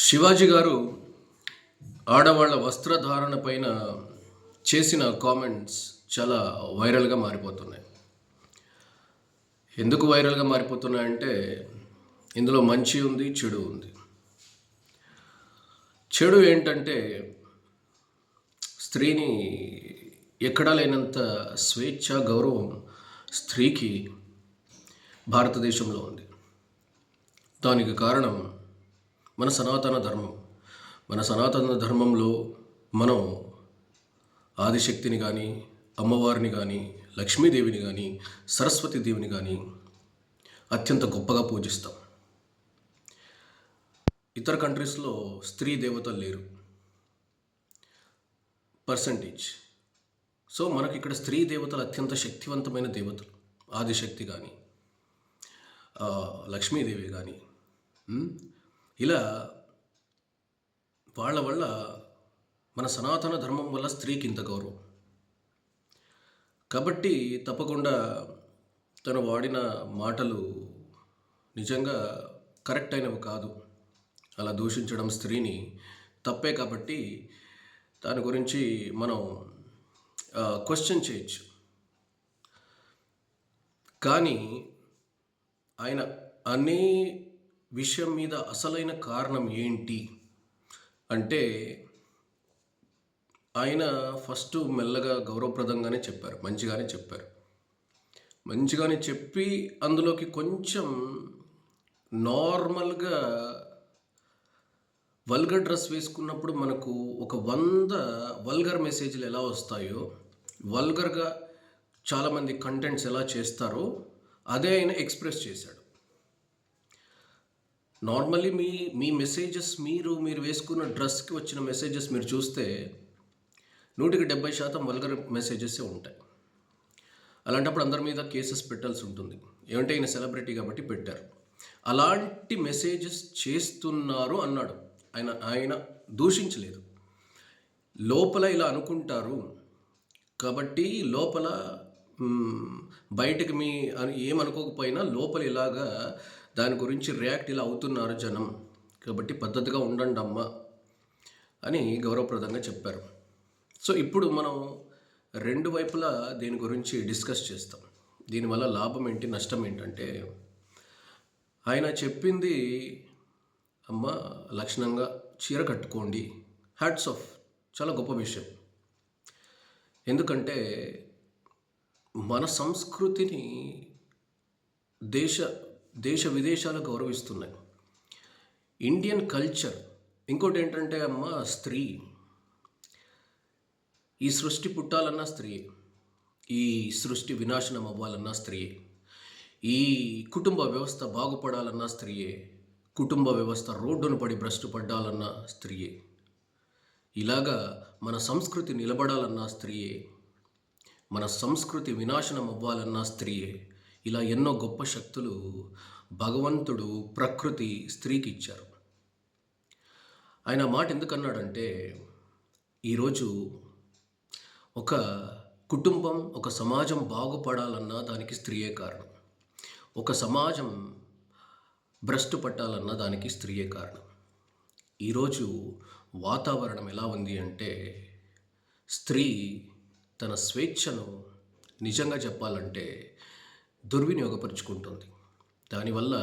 శివాజీ గారు ఆడవాళ్ళ వస్త్రధారణ పైన చేసిన కామెంట్స్ చాలా వైరల్గా మారిపోతున్నాయి. ఎందుకు వైరల్గా మారిపోతున్నాయంటే ఇందులో మంచి ఉంది చెడు ఉంది. చెడు ఏంటంటే స్త్రీని ఎక్కడా లేనంత స్వేచ్ఛ గౌరవం స్త్రీకి భారతదేశంలో ఉంది. దానికి కారణం మన సనాతన ధర్మం. మన సనాతన ధర్మంలో మనం ఆదిశక్తిని కానీ అమ్మవారిని కానీ లక్ష్మీదేవిని కానీ సరస్వతి దేవిని కానీ అత్యంత గొప్పగా పూజిస్తాం. ఇతర కంట్రీస్లో స్త్రీ దేవతలు లేరు. పర్సంటేజ్. సో మనకి ఇక్కడ స్త్రీ దేవతలు అత్యంత శక్తివంతమైన దేవతలు. ఆదిశక్తి కానీ లక్ష్మీదేవి కానీ ఇలా వాళ్ళ వల్ల మన సనాతన ధర్మం వల్ల స్త్రీకి ఇంత గౌరవం. కాబట్టి తప్పకుండా తను వాడిన మాటలు నిజంగా కరెక్ట్ అయినవి కాదు. అలా దూషించడం స్త్రీని తప్పే కాబట్టి దాని గురించి మనం క్వశ్చన్ చేయొచ్చు. కానీ ఆయన అన్నీ విషయం మీద అసలైన కారణం ఏంటి? అంటే ఆయన ఫస్ట్ మెల్లగా గౌరవప్రదంగానే చెప్పారు మంచిగానే చెప్పారు. మంచిగానే చెప్పి అందులోకి కొంచెం నార్మల్గా వల్గర్ డ్రెస్ వేసుకున్నప్పుడు మనకు ఒక వంద వల్గర్ మెసేజ్లు ఎలా వస్తాయో వల్గర్గా చాలామంది కంటెంట్స్ ఎలా చేస్తారో అదే ఆయన ఎక్స్ప్రెస్ చేశాడు. నార్మల్లీ మీ మీ మెసేజెస్ మీరు మీరు వేసుకున్న డ్రెస్కి వచ్చిన మెసేజెస్ మీరు చూస్తే నూటికి డెబ్బై శాతం వల్గర్ మెసేజెసే ఉంటాయి. అలాంటప్పుడు అందరి మీద కేసెస్ పెట్టాల్సి ఉంటుంది. ఏమంటే ఈయన సెలబ్రిటీ కాబట్టి పెట్టారు. అలాంటి మెసేజెస్ చేస్తున్నారు అన్నాడు. ఆయన ఆయన దూషించలేదు. లోపల ఇలా అనుకుంటారు కాబట్టి లోపల బయటకు మీ అని ఏమనుకోకపోయినా లోపల ఇలాగా దాని గురించి రియాక్ట్ ఇలా అవుతున్నారు జనం. కాబట్టి పద్ధతిగా ఉండండి అమ్మా అని గౌరవప్రదంగా చెప్పారు. సో ఇప్పుడు మనం రెండు వైపులా దీని గురించి డిస్కస్ చేస్తాం. దీనివల్ల లాభం ఏంటి నష్టం ఏంటంటే ఆయన చెప్పింది అమ్మ లక్షణంగా చీర కట్టుకోండి. హ్యాట్స్ ఆఫ్ చాలా గొప్ప విషయం. ఎందుకంటే మన సంస్కృతిని దేశ దేశ విదేశాలు గౌరవిస్తున్నాయి. ఇండియన్ కల్చర్ ఇంకోటి ఏంటంటే అమ్మ స్త్రీ. ఈ సృష్టి పుట్టాలన్నా స్త్రీయే. ఈ సృష్టి వినాశనం అవ్వాలన్నా స్త్రీయే. ఈ కుటుంబ వ్యవస్థ బాగుపడాలన్నా స్త్రీయే. కుటుంబ వ్యవస్థ రోడ్డును పడి భ్రష్టు పడ్డాలన్నా స్త్రీయే. ఇలాగా మన సంస్కృతి నిలబడాలన్నా స్త్రీయే. మన సంస్కృతి వినాశనం అవ్వాలన్నా స్త్రీయే. ఇలా ఎన్నో గొప్ప శక్తులు భగవంతుడు ప్రకృతి స్త్రీకి ఇచ్చారు. ఆయన మాట ఎందుకన్నాడంటే ఈరోజు ఒక కుటుంబం ఒక సమాజం బాగుపడాలన్నా దానికి స్త్రీయే కారణం. ఒక సమాజం భ్రష్టు పట్టాలన్నా దానికి స్త్రీయే కారణం. ఈరోజు వాతావరణం ఎలా ఉంది అంటే స్త్రీ తన స్వేచ్ఛను నిజంగా చెప్పాలంటే దుర్వినియోగపరుచుకుంటుంది. దానివల్ల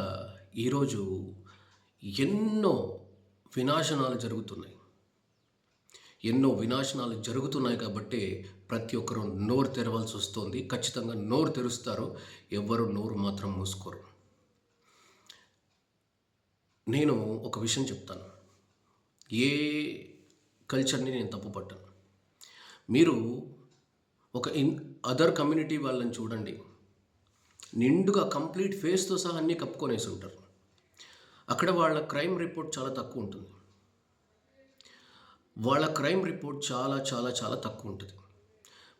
ఈరోజు ఎన్నో వినాశనాలు జరుగుతున్నాయి. ఎన్నో వినాశనాలు జరుగుతున్నాయి కాబట్టి ప్రతి ఒక్కరూ నోరు తెరవాల్సి వస్తుంది. ఖచ్చితంగా నోరు తెరుస్తారు. ఎవ్వరు నోరు మాత్రం మూసుకోరు. నేను ఒక విషయం చెప్తాను. ఏ కల్చర్ని నేను తప్పు పట్టాను మీరు ఒక ఇన్ అదర్ కమ్యూనిటీ వాళ్ళని చూడండి. నిండుగా కంప్లీట్ ఫేస్తో సహా అన్నీ కప్పుకొనేసి ఉంటారు. అక్కడ వాళ్ళ క్రైమ్ రిపోర్ట్ చాలా తక్కువ ఉంటుంది. వాళ్ళ క్రైమ్ రిపోర్ట్ చాలా చాలా చాలా తక్కువ ఉంటుంది.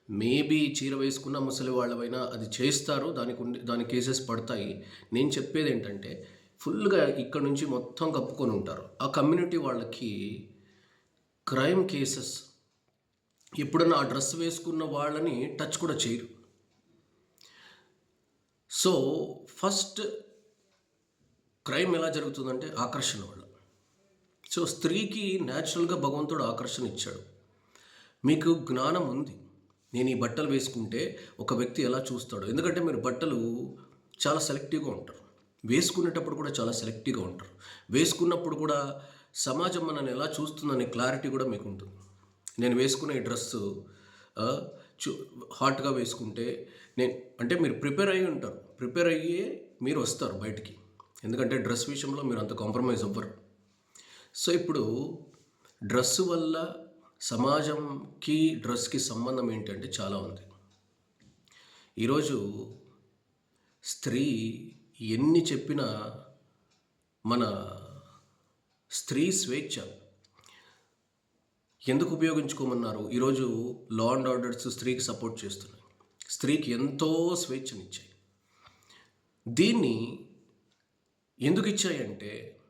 మేబీ చీర వేసుకున్న ముసలి వాళ్ళవైనా అది చేస్తారు. దానికి ఉండి దాని కేసెస్ పడతాయి. నేను చెప్పేది ఏంటంటే ఫుల్గా ఇక్కడ నుంచి మొత్తం కప్పుకొని ఉంటారు. ఆ కమ్యూనిటీ వాళ్ళకి క్రైమ్ కేసెస్ ఎప్పుడన్నా ఆ డ్రెస్ వేసుకున్న వాళ్ళని టచ్ కూడా చేయరు. సో ఫస్ట్ క్రైమ్ ఎలా జరుగుతుందంటే ఆకర్షణ వల్ల. సో స్త్రీకి న్యాచురల్గా భగవంతుడు ఆకర్షణ ఇచ్చాడు. మీకు జ్ఞానం ఉంది. నేను ఈ బట్టలు వేసుకుంటే ఒక వ్యక్తి ఎలా చూస్తాడు? ఎందుకంటే మీరు బట్టలు చాలా సెలెక్టివ్గా ఉంటారు. వేసుకునేటప్పుడు కూడా చాలా సెలెక్టివ్గా ఉంటారు. వేసుకున్నప్పుడు కూడా సమాజం మనల్ని ఎలా చూస్తుందనే క్లారిటీ కూడా మీకు ఉంటుంది నేను వేసుకునే ఈ డ్రెస్సు చూ హాట్గా వేసుకుంటే నేను అంటే మీరు ప్రిపేర్ అయ్యి ఉంటారు. ప్రిపేర్ అయ్యి మీరు వస్తారు బయటికి. ఎందుకంటే డ్రెస్ విషయంలో మీరు అంత కాంప్రమైజ్ అవ్వరు. సో ఇప్పుడు డ్రెస్ వల్ల సమాజంకి డ్రెస్కి సంబంధం ఏంటంటే చాలా ఉంది. ఈరోజు స్త్రీ ఎన్ని చెప్పినా మన స్త్రీ స్వేచ్ఛ ఎందుకు ఉపయోగించుకోమన్నారు? ఈరోజు లా అండ్ ఆర్డర్స్ స్త్రీకి సపోర్ట్ చేస్తున్నాయి. స్త్రీకి ఎంతో స్వేచ్ఛనిచ్చాయి. దీన్ని ఎందుకు ఇచ్చాయంటే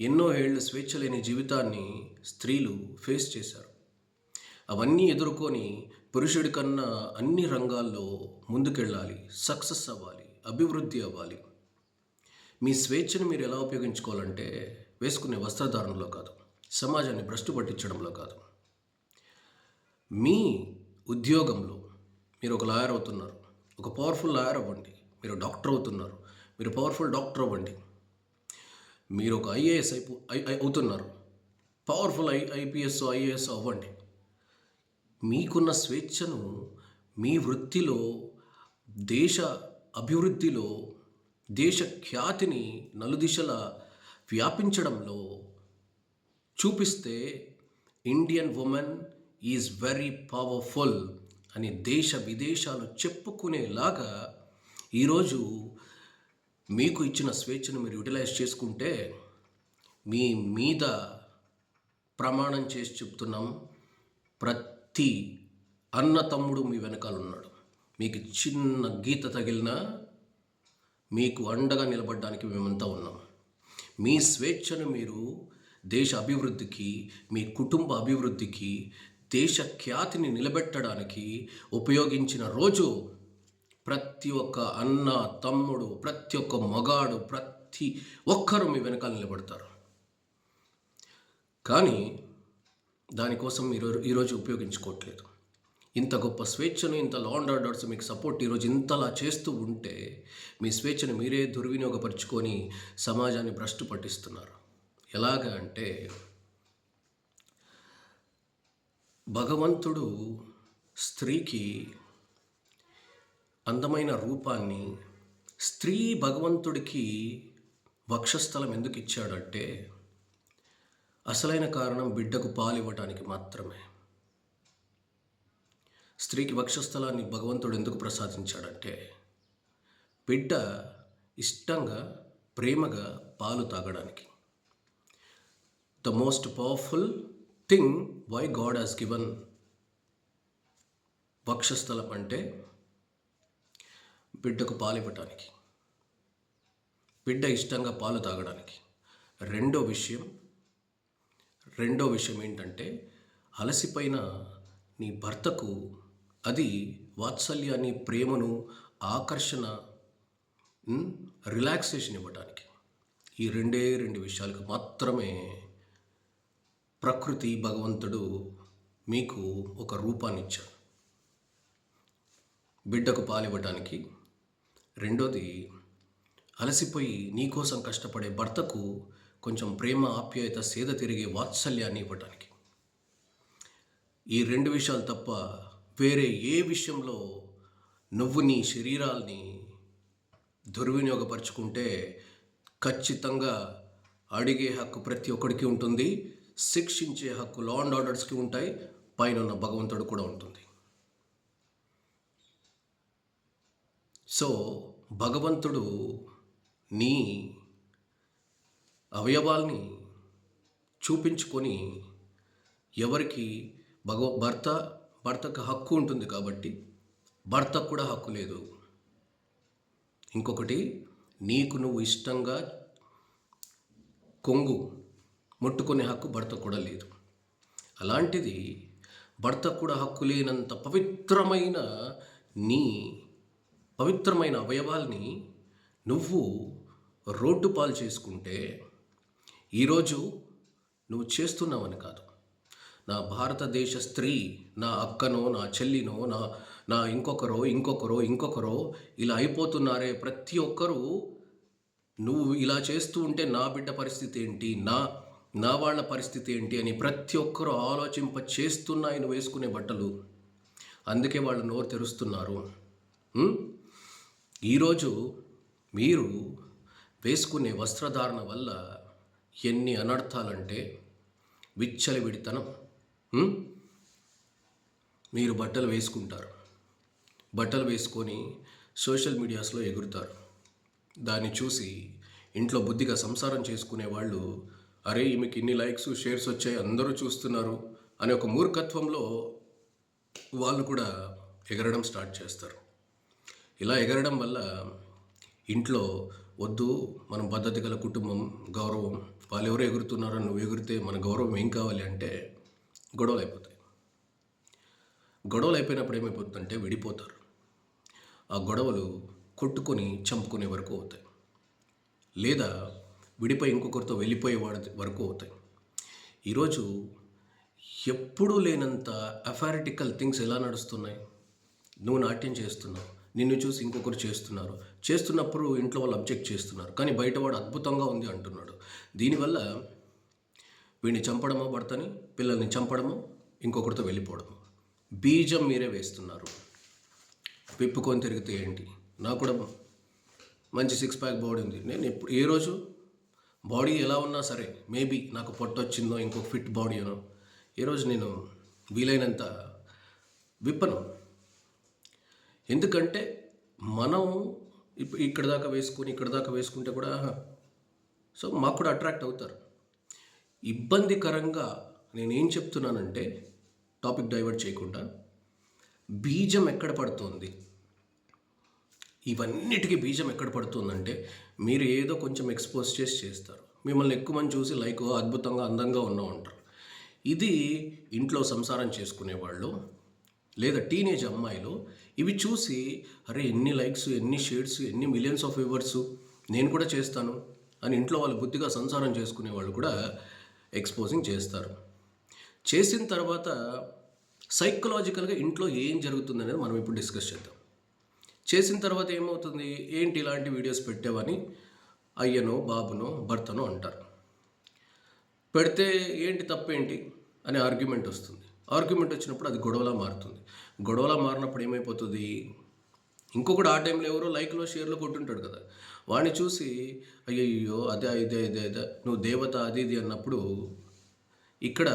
ఎన్నో ఏళ్ళు స్వేచ్ఛ లేని జీవితాన్ని స్త్రీలు ఫేస్ చేశారు. అవన్నీ ఎదుర్కొని పురుషుడి కన్నా అన్ని రంగాల్లో ముందుకెళ్ళాలి సక్సెస్ అవ్వాలి అభివృద్ధి అవ్వాలి. మీ స్వేచ్ఛను మీరు ఎలా ఉపయోగించుకోవాలంటే వేసుకునే వస్త్రధారణలో కాదు సమాజాన్ని భ్రష్టు పట్టించడంలో కాదు. మీ ఉద్యోగంలో మీరు ఒక లాయర్ అవుతున్నారు. ఒక పవర్ఫుల్ లాయర్ అవ్వండి. మీరు డాక్టర్ అవుతున్నారు. మీరు పవర్ఫుల్ డాక్టర్ అవ్వండి. మీరు ఒక ఐఏఎస్ అయిపో ఐ- అవుతున్నారు. పవర్ఫుల్ ఐ ఐపీఎస్ ఐఏఎస్ అవ్వండి. మీకున్న స్వేచ్ఛను మీ వృత్తిలో దేశ అభివృద్ధిలో దేశ ఖ్యాతిని నలుదిశల వ్యాపించడంలో చూపిస్తే Indian women is very powerful అని దేశ విదేశాలు చెప్పుకునేలాగా ఈరోజు మీకు ఇచ్చిన స్వేచ్ఛను మీరు యూటిలైజ్ చేసుకుంటే మీ మీద ప్రమాణం చేసి చెప్తున్నాం. ప్రతి అన్న తమ్ముడు మీ వెనకాల ఉన్నాడు. మీకు చిన్న గీత తగిలినా మీకు అండగా నిలబడడానికి మేమంతా ఉన్నాం. మీ స్వేచ్ఛను మీరు దేశ అభివృద్ధికి మీ కుటుంబ అభివృద్ధికి దేశ ఖ్యాతిని నిలబెట్టడానికి ఉపయోగించిన రోజు ప్రతి ఒక్క అన్న తమ్ముడు ప్రతి ఒక్క మగాడు ప్రతి ఒక్కరూ మీ వెనకాల నిలబడతారు. కానీ దానికోసం మీరు ఈరోజు ఉపయోగించుకోవట్లేదు. ఇంత గొప్ప స్వేచ్ఛను ఇంత లా అండ్ ఆర్డర్స్ మీకు సపోర్ట్ ఈరోజు ఇంతలా చేస్తూ ఉంటే మీ స్వేచ్ఛను మీరే దుర్వినియోగపరుచుకొని సమాజాన్ని భ్రష్టు పట్టిస్తున్నారు. ఎలాగ అంటే భగవంతుడు స్త్రీకి అందమైన రూపాన్ని స్త్రీ భగవంతుడికి వక్షస్థలం ఎందుకు ఇచ్చాడంటే అసలైన కారణం బిడ్డకు పాలు ఇవ్వటానికి మాత్రమే. స్త్రీకి వక్షస్థలాన్ని భగవంతుడు ఎందుకు ప్రసాదించాడంటే బిడ్డ ఇష్టంగా ప్రేమగా పాలు తాగడానికి. The most powerful thing why God has given వక్షస్థలం అంటే బిడ్డకు పాలు ఇవ్వటానికి బిడ్డ ఇష్టంగా పాలు తాగడానికి. రెండో విషయం రెండో విషయం ఏంటంటే అలసిపోయిన నీ భర్తకు అది వాత్సల్యాన్ని ప్రేమను ఆకర్షణ రిలాక్సేషన్ ఇవ్వడానికి ఈ రెండే రెండు విషయాలకు మాత్రమే ప్రకృతి భగవంతుడు మీకు ఒక రూపాన్ని ఇచ్చాడు. బిడ్డకు పాలివ్వటానికి. రెండోది అలసిపోయి నీకోసం కష్టపడే భర్తకు కొంచెం ప్రేమ ఆప్యాయత సేద తిరిగే వాత్సల్యాన్ని ఇవ్వటానికి. ఈ రెండు విషయాలు తప్ప వేరే ఏ విషయంలో నువ్వు నీ శరీరాల్ని దుర్వినియోగపరుచుకుంటే ఖచ్చితంగా అడిగే హక్కు ప్రతి ఒక్కడికి ఉంటుంది. శిక్షించే హక్కు లా అండ్ ఆర్డర్స్కి ఉంటాయి పైన ఉన్న భగవంతుడు కూడా ఉంటుంది. సో భగవంతుడు నీ అవయవాల్ని చూపించుకొని ఎవరికి భగవ భర్త భర్తకు హక్కు ఉంటుంది కాబట్టి భర్తకు కూడా హక్కు లేదు. ఇంకొకటి నీకు నువ్వు ఇష్టంగా కొంగు ముట్టుకునే హక్కు భర్తకు కూడా లేదు. అలాంటిది భర్తకు కూడా హక్కు లేనంత పవిత్రమైన నీ పవిత్రమైన అవయవాల్ని నువ్వు రోడ్డు పాలు చేసుకుంటే ఈరోజు నువ్వు చేస్తున్నావని కాదు. నా భారతదేశ స్త్రీ నా అక్కనో నా చెల్లినో నా నా ఇంకొకరో ఇంకొకరో ఇంకొకరో ఇలా అయిపోతున్నారే ప్రతి ఒక్కరూ నువ్వు ఇలా చేస్తూ ఉంటే నా బిడ్డ పరిస్థితి ఏంటి? నా నా వాళ్ళ పరిస్థితి ఏంటి అని ప్రతి ఒక్కరూ ఆలోచింప చేస్తున్న ఆయన వేసుకునే బట్టలు. అందుకే వాళ్ళు నోరు తెరుస్తున్నారు. ఈరోజు మీరు వేసుకునే వస్త్రధారణ వల్ల ఎన్ని అనర్థాలంటే విచ్చలి విడితనం మీరు బట్టలు వేసుకుంటారు. బట్టలు వేసుకొని సోషల్ మీడియాస్లో ఎగురుతారు. దాన్ని చూసి ఇంట్లో బుద్ధిగా సంసారం చేసుకునే వాళ్ళు అరే ఈమెకి ఇన్ని లైక్స్ షేర్స్ వచ్చాయి అందరూ చూస్తున్నారు అనే ఒక మూర్ఖత్వంలో వాళ్ళు కూడా ఎగరడం స్టార్ట్ చేస్తారు. ఇలా ఎగరడం వల్ల ఇంట్లో వద్దు మనం పద్ధతి గల కుటుంబం గౌరవం వాళ్ళు ఎవరు ఎగురుతున్నారో నువ్వు ఎగురితే మన గౌరవం ఏం కావాలి అంటే గొడవలు అయిపోతాయి గొడవలు అయిపోయినప్పుడు ఏమైపోతుందంటే విడిపోతారు. ఆ గొడవలు కొట్టుకొని చంపుకునే వరకు అవుతాయి. లేదా విడిపోయి ఇంకొకరితో వెళ్ళిపోయే వరకు అవుతాయి. ఈరోజు ఎప్పుడూ లేనంత అఫారిటికల్ థింగ్స్ ఎలా నడుస్తున్నాయి? నువ్వు నాట్యం చేస్తున్నావు నిన్ను చూసి ఇంకొకరు చేస్తున్నారు. చేస్తున్నప్పుడు ఇంట్లో వాళ్ళు అబ్జెక్ట్ చేస్తున్నారు కానీ బయటవాడు అద్భుతంగా ఉంది అంటున్నాడు. దీనివల్ల వీడిని చంపడమో భర్తని పిల్లల్ని చంపడమో ఇంకొకరితో వెళ్ళిపోవడము. బీజం మీరే వేస్తున్నారు. విప్పుకొని తిరిగితే ఏంటి? నాకు కూడా మంచి సిక్స్ ప్యాక్ బాడీ ఉంది. నేను ఎప్పుడు ఏ రోజు? బాడీ ఎలా ఉన్నా సరే మేబీ నాకు పొట్టు వచ్చిందో ఇంకో ఫిట్ బాడీ అనో ఈరోజు నేను వీలైనంత విప్పను. ఎందుకంటే మనం ఇప్ ఇక్కడ దాకా వేసుకొని ఇక్కడ దాకా వేసుకుంటే కూడా సో మాకు కూడా అట్రాక్ట్ అవుతారు. ఇబ్బందికరంగా నేనేం చెప్తున్నానంటే టాపిక్ డైవర్ట్ చేయకుండా బీజం ఎక్కడ పడుతోంది? ఇవన్నిటికీ బీజం ఎక్కడ పడుతుందంటే మీరు ఏదో కొంచెం ఎక్స్పోజ్ చేసి చేస్తారు. మిమ్మల్ని ఎక్కువ మంది చూసి లైక్ అద్భుతంగా అందంగా ఉన్నావు అంటారు. ఇది ఇంట్లో సంసారం చేసుకునే వాళ్ళు లేదా టీనేజ్ అమ్మాయిలు ఇవి చూసి అరే ఎన్ని లైక్స్ ఎన్ని షేడ్స్ ఎన్ని మిలియన్స్ ఆఫ్ వ్యూవర్స్ నేను కూడా చేస్తాను అని ఇంట్లో వాళ్ళు బుద్ధిగా సంసారం చేసుకునే వాళ్ళు కూడా ఎక్స్పోజింగ్ చేస్తారు. చేసిన తర్వాత సైకలాజికల్గా ఇంట్లో ఏం జరుగుతుంది అనేది మనం ఇప్పుడు డిస్కస్ చేద్దాం. చేసిన తర్వాత ఏమవుతుంది? ఏంటి ఇలాంటి వీడియోస్ పెట్టావని అయ్యనో బాబునో భర్తనో అంటారు. పెడితే ఏంటి తప్పేంటి అనే ఆర్గ్యుమెంట్ వస్తుంది. ఆర్గ్యుమెంట్ వచ్చినప్పుడు అది గొడవలా మారుతుంది. గొడవలా మారినప్పుడు ఏమైపోతుంది? ఇంకొకటి ఆ టైంలో ఎవరో లైక్లో షేర్లో కొట్టుంటాడు కదా. వాడిని చూసి అయ్యయ్యో అదే ఇదే ఇదే ఇదే నువ్వు దేవత అది ఇది అన్నప్పుడు ఇక్కడ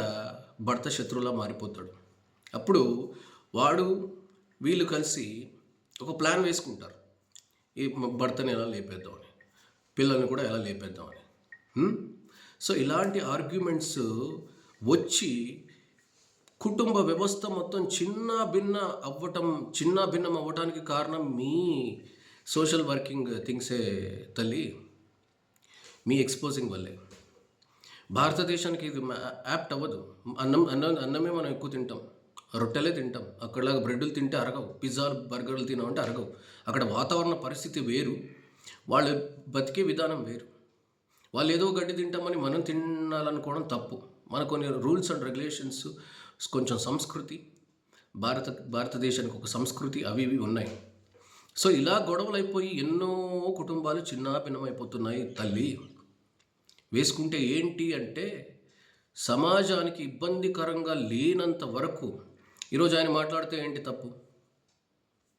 భర్త శత్రువులా మారిపోతాడు. అప్పుడు వాడు వీళ్ళు కలిసి ఒక ప్లాన్ వేసుకుంటారు. ఈ భర్తని ఎలా లేపేద్దామని పిల్లల్ని కూడా ఎలా లేపేద్దామని సో ఇలాంటి ఆర్గ్యుమెంట్స్ వచ్చి కుటుంబ వ్యవస్థ మొత్తం చిన్న భిన్న అవ్వటం చిన్న భిన్నం అవ్వటానికి కారణం మీ సోషల్ వర్కింగ్ థింగ్సే తల్లి. మీ ఎక్స్పోజింగ్ వల్లే. భారతదేశానికి ఇది యాప్ట్ అవ్వదు. అన్నం అన్నం అన్నమే మనం ఎక్కువ తింటాం. రొట్టెలే తింటాం. అక్కడలాగా బ్రెడ్లు తింటే అరగవు. పిజ్జాలు బర్గర్లు తినామంటే అరగవు. అక్కడ వాతావరణ పరిస్థితి వేరు. వాళ్ళు బతికే విధానం వేరు. వాళ్ళు ఏదో గడ్డి తింటామని మనం తినాలనుకోవడం తప్పు. మన కొన్ని రూల్స్ అండ్ రెగ్యులేషన్స్ కొంచెం సంస్కృతి భారత భారతదేశానికి ఒక సంస్కృతి అవి ఇవి ఉన్నాయి. సో ఇలా గొడవలు అయిపోయి ఎన్నో కుటుంబాలు చిన్న భిన్నమైపోతున్నాయి తల్లి. వేసుకుంటే ఏంటి అంటే సమాజానికి ఇబ్బందికరంగా లేనంత వరకు ఈరోజు ఆయన మాట్లాడితే ఏంటి తప్పు?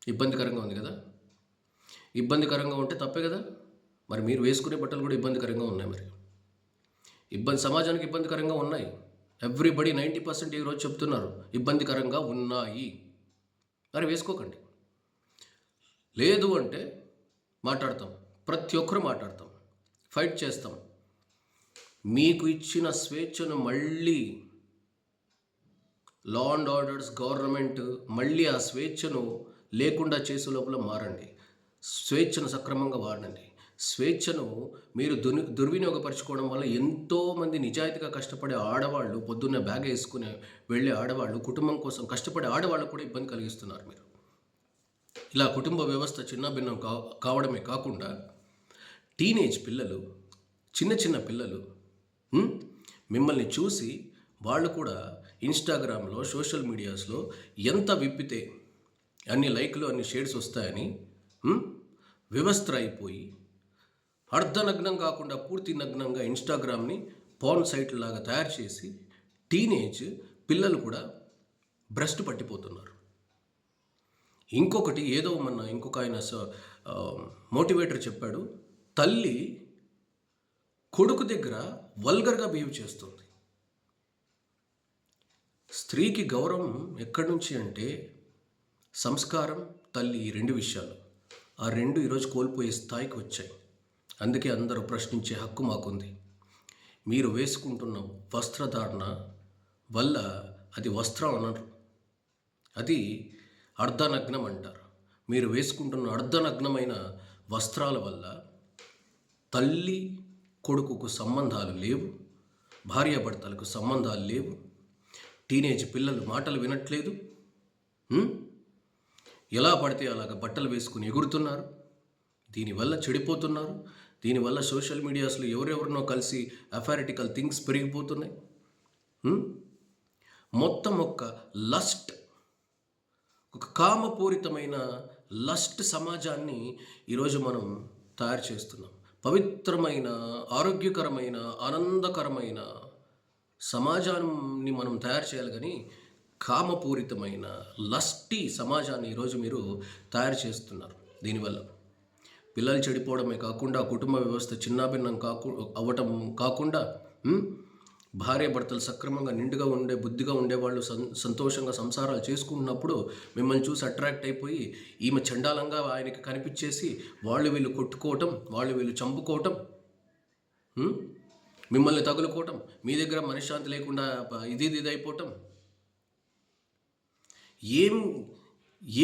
ఇబ్బందికరంగా ఉంది కదా? ఇబ్బందికరంగా ఉంటే తప్పే కదా? మరి మీరు వేసుకునే బట్టలు కూడా ఇబ్బందికరంగా ఉన్నాయి మరి. ఇబ్బంది సమాజానికి ఇబ్బందికరంగా ఉన్నాయి. ఎవ్రీబడి నైంటీ పర్సెంట్ ఈరోజు చెప్తున్నారు ఇబ్బందికరంగా ఉన్నాయి. మరి వేసుకోకండి. లేదు అంటే మాట్లాడతాం ప్రతి ఒక్కరు మాట్లాడతాం ఫైట్ చేస్తాం. మీకు ఇచ్చిన స్వేచ్ఛను మళ్ళీ లా అండ్ ఆర్డర్స్ గవర్నమెంట్ మళ్ళీ ఆ స్వేచ్ఛను లేకుండా చేసే లోపల మారండి. స్వేచ్ఛను సక్రమంగా వాడండి. స్వేచ్ఛను మీరు దుర్ దుర్వినియోగపరచుకోవడం వల్ల ఎంతోమంది నిజాయితీగా కష్టపడే ఆడవాళ్ళు పొద్దున్నే బ్యాగ్ వేసుకుని వెళ్ళే ఆడవాళ్ళు కుటుంబం కోసం కష్టపడే ఆడవాళ్ళు కూడా ఇబ్బంది కలిగిస్తున్నారు మీరు. ఇలా కుటుంబ వ్యవస్థ చిన్న భిన్నం కా కావడమే కాకుండా టీనేజ్ పిల్లలు చిన్న చిన్న పిల్లలు మిమ్మల్ని చూసి వాళ్ళు కూడా ఇన్స్టాగ్రామ్లో సోషల్ మీడియాస్లో ఎంత విప్పితే అన్ని లైక్లు అన్ని షేడ్స్ వస్తాయని వివస్త్ర అయిపోయి అర్ధనగ్నం కాకుండా పూర్తి నగ్నంగా ఇన్స్టాగ్రామ్ని పాన్ సైట్ లాగా తయారు చేసి టీనేజ్ పిల్లలు కూడా భ్రష్టు పట్టిపోతున్నారు. ఇంకొకటి ఏదో మొన్న ఇంకొక ఆయన స- మోటివేటర్ చెప్పాడు తల్లి కొడుకు దగ్గర వల్గర్గా బిహేవ్ చేస్తుంది. స్త్రీకి గౌరవం ఎక్కడి నుంచి అంటే సంస్కారం తల్లి ఈ రెండు విషయాలు. ఆ రెండు ఈరోజు కోల్పోయే స్థాయికి వచ్చాయి. అందుకే అందరూ ప్రశ్నించే హక్కు మాకుంది. మీరు వేసుకుంటున్న వస్త్రధారణ వల్ల అది వస్త్రం అనరు. అది అర్ధనగ్నం అంటారు. మీరు వేసుకుంటున్న అర్ధనగ్నమైన వస్త్రాల వల్ల తల్లి కొడుకుకు సంబంధాలు లేవు భార్యాభర్తలకు సంబంధాలు లేవు టీనేజ్ పిల్లలు మాటలు వినట్లేదు. ఎలా పడితే అలాగ బట్టలు వేసుకుని ఎగురుతున్నారు. దీనివల్ల చెడిపోతున్నారు. దీనివల్ల సోషల్ మీడియాస్లో ఎవరెవరినో కలిసి అఫారిటికల్ థింగ్స్ పెరిగిపోతున్నాయి. మొత్తం ఒక లస్ట్ ఒక కామపూరితమైన లస్ట్ సమాజాన్ని ఈరోజు మనం తయారు చేస్తున్నాం. పవిత్రమైన ఆరోగ్యకరమైన ఆనందకరమైన సమాజాన్ని మనం తయారు చేయాలి కానీ కామపూరితమైన లస్టీ సమాజాన్ని ఈరోజు మీరు తయారు చేస్తున్నారు. దీనివల్ల పిల్లలు చెడిపోవడమే కాకుండా కుటుంబ వ్యవస్థ చిన్నాభిన్నం కాకు అవ్వటం కాకుండా భార్య భర్తలు సక్రమంగా నిండుగా ఉండే బుద్ధిగా ఉండేవాళ్ళు సం సంతోషంగా సంసారాలు చేసుకుంటున్నప్పుడు మిమ్మల్ని చూసి అట్రాక్ట్ అయిపోయి ఈమె చండాలంగా ఆయనకి కనిపించేసి వాళ్ళు వీళ్ళు కొట్టుకోవటం వాళ్ళు వీళ్ళు చంపుకోవటం మిమ్మల్ని తగులుకోవటం మీ దగ్గర మనశ్శాంతి లేకుండా ఇది ఇది ఇది అయిపోవటం. ఏం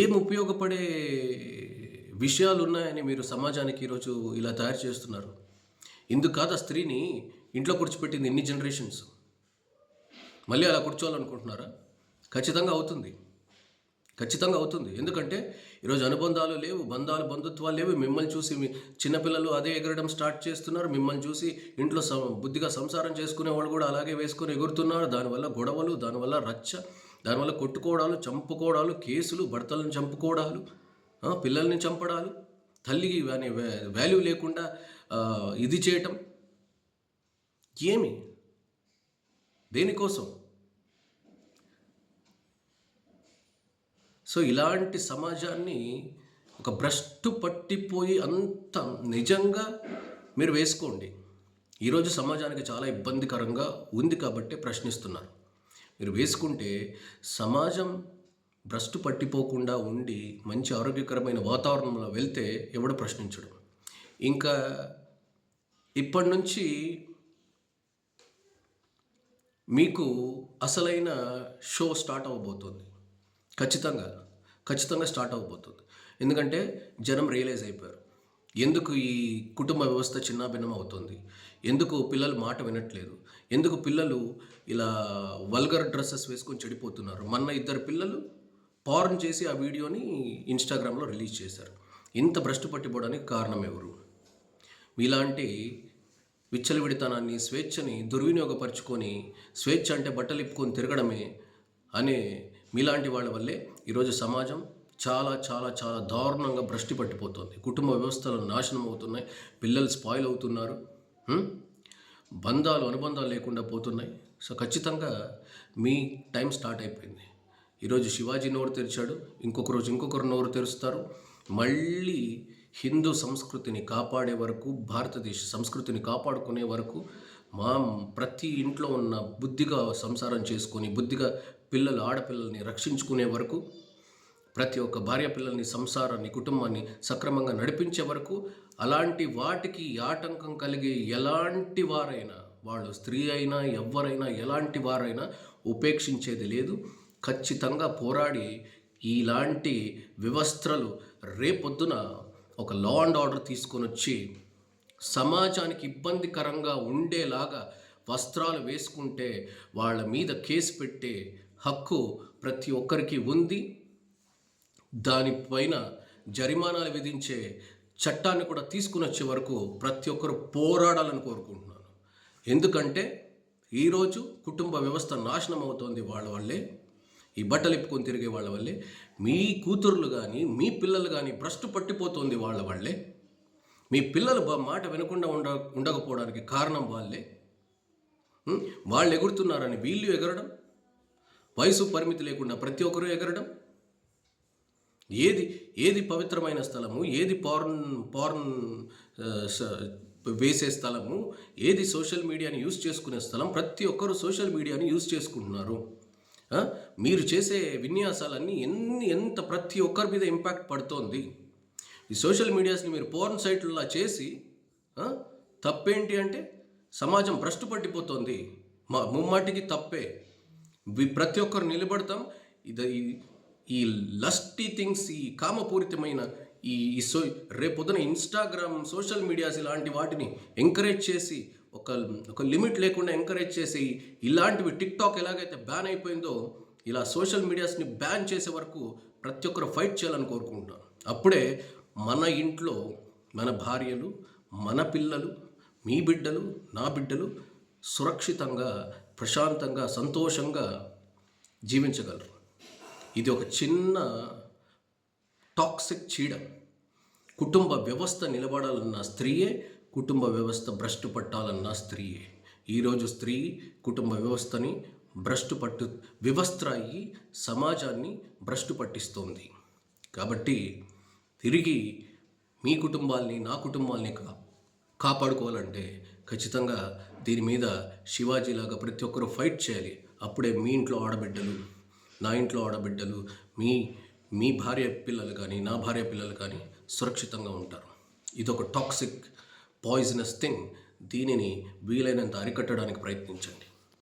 ఏం ఉపయోగపడే విషయాలు ఉన్నాయని మీరు సమాజానికి ఈరోజు ఇలా తయారు చేస్తున్నారు? ఇందుకు కాదు ఆ స్త్రీని ఇంట్లో కూర్చోపెట్టింది ఇన్ని జనరేషన్స్? మళ్ళీ అలా కూర్చోవాలనుకుంటున్నారా? ఖచ్చితంగా అవుతుంది. ఖచ్చితంగా అవుతుంది. ఎందుకంటే ఈరోజు అనుబంధాలు లేవు బంధాలు బంధుత్వాలు లేవు. మిమ్మల్ని చూసి మీ చిన్నపిల్లలు అదే ఎగరడం స్టార్ట్ చేస్తున్నారు. మిమ్మల్ని చూసి ఇంట్లో సం బుద్ధిగా సంసారం చేసుకునే వాళ్ళు కూడా అలాగే వేసుకొని ఎగురుతున్నారు. దానివల్ల గొడవలు దానివల్ల రచ్చ దానివల్ల కొట్టుకోవడాలు చంపుకోవడాలు కేసులు భర్తలను చంపుకోవడాలు పిల్లల్ని చంపడాలు తల్లికి అనే వాల్యూ లేకుండా ఇది చేయటం ఏమి? దేనికోసం? సో ఇలాంటి సమాజాన్ని ఒక భ్రష్టు పట్టిపోయి అంత నిజంగా మీరు వేసుకోండి. ఈరోజు సమాజానికి చాలా ఇబ్బందికరంగా ఉంది కాబట్టి ప్రశ్నిస్తున్నారు. మీరు వేసుకుంటే సమాజం భ్రష్టు పట్టిపోకుండా ఉండి మంచి ఆరోగ్యకరమైన వాతావరణంలో వెళ్తే ఎవడు ప్రశ్నించడు. ఇంకా ఇప్పటి నుంచి మీకు అసలైన షో స్టార్ట్ అవ్వబోతుంది. ఖచ్చితంగా. ఖచ్చితంగా స్టార్ట్ అవ్వబోతుంది. ఎందుకంటే జనం రియలైజ్ అయిపోయారు. ఎందుకు ఈ కుటుంబ వ్యవస్థ చిన్నాభిన్నం అవుతుంది? ఎందుకు పిల్లలు మాట వినట్లేదు? ఎందుకు పిల్లలు ఇలా వల్గర్ డ్రెస్సెస్ వేసుకొని చెడిపోతున్నారు? మొన్న ఇద్దరు పిల్లలు పార్న్ చేసి ఆ వీడియోని ఇన్స్టాగ్రామ్లో రిలీజ్ చేశారు. ఇంత భ్రష్టు పట్టిపోవడానికి కారణం ఎవరు? మీలాంటి విచ్చలవిడితనాన్ని స్వేచ్ఛని దుర్వినియోగపరుచుకొని స్వేచ్ఛ అంటే బట్టలు ఇప్పుకొని తిరగడమే అనే మీలాంటి వాళ్ళ వల్లే ఈరోజు సమాజం చాలా చాలా చాలా దారుణంగా భ్రష్టి పట్టిపోతుంది. కుటుంబ వ్యవస్థలు నాశనం అవుతున్నాయి. పిల్లలు స్పాయిల్ అవుతున్నారు. బంధాలు అనుబంధాలు లేకుండా పోతున్నాయి. సో ఖచ్చితంగా మీ టైం స్టార్ట్ అయిపోయింది. ఈరోజు శివాజీ నోరు తెరిచాడు. ఇంకొక రోజు ఇంకొకరు నోరు తెరుస్తారు. మళ్ళీ హిందూ సంస్కృతిని కాపాడే వరకు భారతదేశ సంస్కృతిని కాపాడుకునే వరకు మా ప్రతి ఇంట్లో ఉన్న బుద్ధిగా సంసారం చేసుకొని బుద్ధిగా పిల్లలు ఆడపిల్లల్ని రక్షించుకునే వరకు ప్రతి ఒక్క భార్య పిల్లల్ని సంసారాన్ని కుటుంబాన్ని సక్రమంగా నడిపించే వరకు అలాంటి వాటికి ఆటంకం కలిగే ఎలాంటి వారైనా వాళ్ళు స్త్రీ అయినా ఎవరైనా ఎలాంటి వారైనా ఉపేక్షించేది లేదు. ఖచ్చితంగా పోరాడి ఇలాంటి వ్యవస్థలు రేపొద్దున ఒక లా అండ్ ఆర్డర్ తీసుకొని వచ్చి సమాజానికి ఇబ్బందికరంగా ఉండేలాగా వస్త్రాలు వేసుకుంటే వాళ్ళ మీద కేసు పెట్టే హక్కు ప్రతి ఒక్కరికి ఉంది. దానిపైన జరిమానాలు విధించే చట్టాన్ని కూడా తీసుకుని వచ్చే వరకు ప్రతి ఒక్కరు పోరాడాలని కోరుకుంటున్నాను. ఎందుకంటే ఈరోజు కుటుంబ వ్యవస్థ నాశనం అవుతోంది వాళ్ళ వల్లే ఈ బట్టలు ఇప్పుకొని తిరిగే వాళ్ళ వల్లే మీ కూతుర్లు కానీ మీ పిల్లలు కానీ భ్రష్టు పట్టిపోతుంది వాళ్ళ వల్లే. మీ పిల్లలు మాట వినకుండా ఉండ ఉండకపోవడానికి కారణం వాళ్ళే. వాళ్ళు ఎగురుతున్నారని వీళ్ళు ఎగరడం వయసు పరిమితి లేకుండా ప్రతి ఒక్కరూ ఎగరడం ఏది ఏది పవిత్రమైన స్థలము ఏది పార్న్ పార్న్ వేసే స్థలము ఏది సోషల్ మీడియాని యూజ్ చేసుకునే స్థలం ప్రతి ఒక్కరు సోషల్ మీడియాని యూజ్ చేసుకుంటున్నారు. మీరు చేసే విన్యాసాలన్నీ ఎన్ని ఎంత ప్రతి ఒక్కరి మీద ఇంపాక్ట్ పడుతోంది. ఈ సోషల్ మీడియాస్ని మీరు పోర్న్ సైట్లలా చేసి తప్పేంటి అంటే సమాజం భ్రష్టు పట్టిపోతుంది మా ముమ్మాటికి తప్పే. ప్రతి ఒక్కరు నిలబడతాం. ఇది ఈ- లస్టీ థింగ్స్ ఈ కామపూరితమైన ఈ సో రేపొద్దున ఇన్స్టాగ్రామ్ సోషల్ మీడియాస్ ఇలాంటి వాటిని ఎంకరేజ్ చేసి ఒక ఒక లిమిట్ లేకుండా ఎంకరేజ్ చేసి ఇలాంటివి టిక్టాక్ ఎలాగైతే బ్యాన్ అయిపోయిందో ఇలా సోషల్ మీడియాస్ని బ్యాన్ చేసే వరకు ప్రతి ఒక్కరు ఫైట్ చేయాలని కోరుకుంటాను అప్పుడే మన ఇంట్లో మన భార్యలు మన పిల్లలు మీ బిడ్డలు నా బిడ్డలు సురక్షితంగా ప్రశాంతంగా సంతోషంగా జీవించగలరు. ఇది ఒక చిన్న టాక్సిక్ చీడ. కుటుంబ వ్యవస్థ నిలబడాలన్న స్త్రీయే కుటుంబ వ్యవస్థ భ్రష్టు పట్టాలన్న స్త్రీయే. ఈరోజు స్త్రీ కుటుంబ వ్యవస్థని భ్రష్టు పట్టు వివస్త్ర అయ్యి సమాజాన్ని భ్రష్టు పట్టిస్తోంది. కాబట్టి తిరిగి మీ కుటుంబాల్ని నా కుటుంబాల్ని కాపాడుకోవాలంటే ఖచ్చితంగా దీని మీద శివాజీలాగా ప్రతి ఒక్కరూ ఫైట్ చేయాలి. అప్పుడే మీ ఇంట్లో ఆడబిడ్డలు నా ఇంట్లో ఆడబిడ్డలు మీ మీ భార్య పిల్లలు కానీ నా భార్య పిల్లలు కానీ సురక్షితంగా ఉంటారు. ఇదొక టాక్సిక్ పాయిజనస్ థింగ్ దీనిని వీలైనంత అరికట్టడానికి ప్రయత్నించండి.